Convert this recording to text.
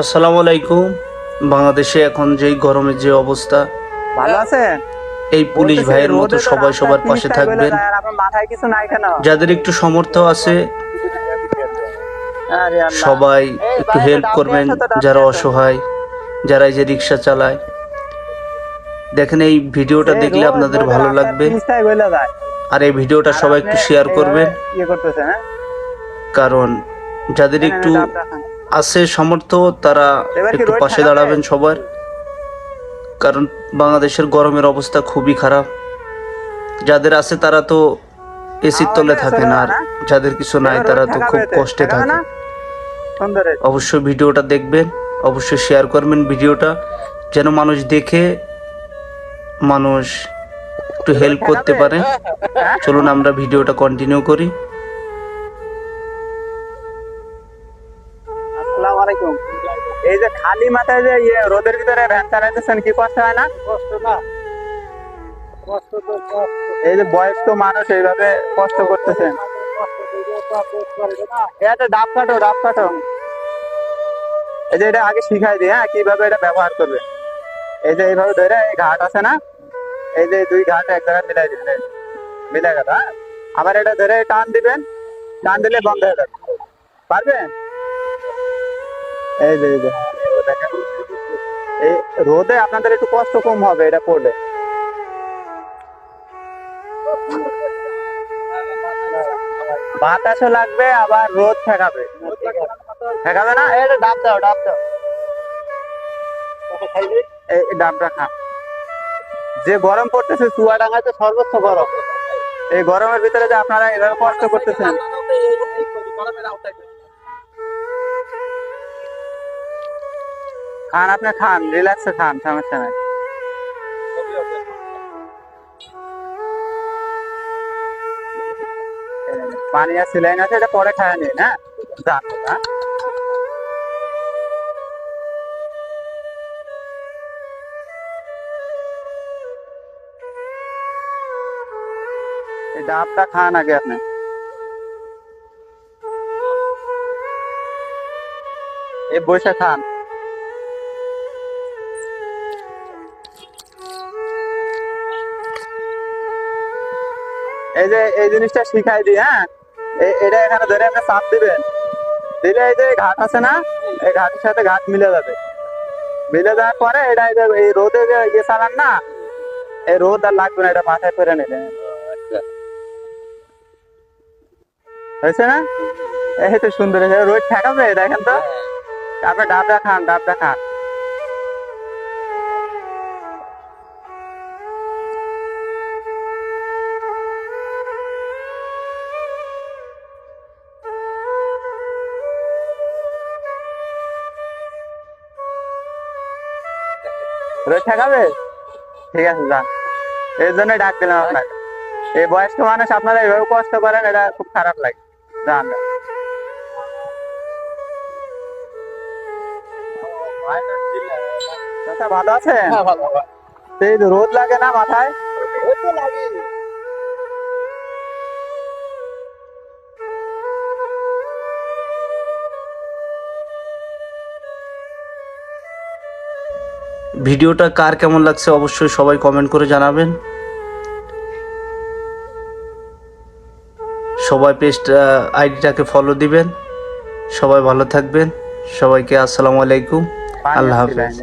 আসসালামু আলাইকুম। বাংলাদেশে এখন যেই গরমের যে অবস্থা ভালো আছেন? এই পুলিশ ভাইয়ের মতো সবাই সবার পাশে থাকবেন। যাদের একটু সামর্থ্য আছে সবাই একটু হেল্প করবেন যারা অসহায় যারা এই যে রিক্সা চালায়। দেখেন এই ভিডিওটা দেখলে আপনাদের ভালো লাগবে। আর এই ভিডিওটা সবাই একটু শেয়ার করবেন। ইয়ে হ্যাঁ? কারণ যাদের একটু। আছে সামর্থ্য তারা একটু পাশে দাঁড়াবেন সবার। কারণ বাংলাদেশের গরমের অবস্থা খুবই খারাপ। যাদের আছে তারা তো এসির তলে হয়ে থাকে না না, আর যাদের কিছু নাই তারা তো খুব কষ্টে থাকে। অবশ্যই ভিডিওটা দেখবেন অবশ্যই শেয়ার করবেন ভিডিওটা যেন মানুষ দেখে মানুষ একটু হেল্প করতে পারে? চলুন আমরা ভিডিওটা কন্টিনিউ করি। এই যে খালি মাথায় যে ইয়ে রোদের ভিতরে ভ্যান চালাইতেছেন কি কষ্ট হয় না? কষ্ট না। এই যে বয়স্ক মানুষ এইভাবে কষ্ট করতেছেন। এটা ডাব কাটো ডাব কাটো এই যে এটা আগে শিখাই দিই হ্যাঁ কীভাবে এটা ব্যবহার করবে। এই যে এইভাবে ধরে এই ঘাট আছে না এই যে দুই ঘাট এক জায়গায় মিলাই দিবেন এই, মিলে গেল হ্যাঁ। আবার এটা ধরে টান দিবেন টান দিলে বন্ধ হয়ে যাবে। পারবেন? এই যে, এই রোদে আপনাদের একটু কষ্ট কম হবে, এটা পড়লে বাতাসও লাগবে, আবার রোদ ঠেকাবে। ঠেকাবে না? এটা ডাব দাও ডাব দাও। এই ডাবটা খা। যে গরম পড়তেছে চুয়াডাঙ্গাতে সর্বোচ্চ গরম। এই গরমের ভিতরে যে আপনারা এভাবে কষ্ট করতেছেন। খান, আপনি খান রিল্যাক্সে খান, সমস্যা নাই। পানি আর সিলাইন আছে, এটা পরে খায় নিন হ্যাঁ? যান হ্যাঁ? এই ডাবটা খান আগে আপনি। এই বসে খান। এই যে এই জিনিসটা শিখাই দিই হ্যাঁ? এটা এখানে ধরে আপনি চাপ দিবেন। দিলে এই যে ঘাট আছে না এই ঘাটের সাথে ঘাট মিলে যাবে। মিলে যাওয়ার পরে এটা এই রোদে যে ইয়ে চালান না এই রোদ আর লাগবে না এটা মাথায় করে নিলে হয়েছে না? এই তো সুন্দর রোদ ঠেকাবে দেখেন তো? তারপরে ডাবটা খান ডাবটা খান। রোদ ঠেকাবে ঠিক আছে যান এই জন্যই ডাক দিলাম আপনাকে। এই বয়স্ক মানুষ আপনারা এভাবে কষ্ট করেন এটা খুব খারাপ লাগে। যান। ভালো আছে রোদ লাগে না মাথায়? ভিডিওটা কার কেমন লাগছে অবশ্যই সবাই কমেন্ট করে জানাবেন। সবাই পেস্ট আইডিটাকে ফলো দিবেন। সবাই ভালো থাকবেন। সবাইকে আসসালামু আলাইকুম। আল্লাহ হাফিজ।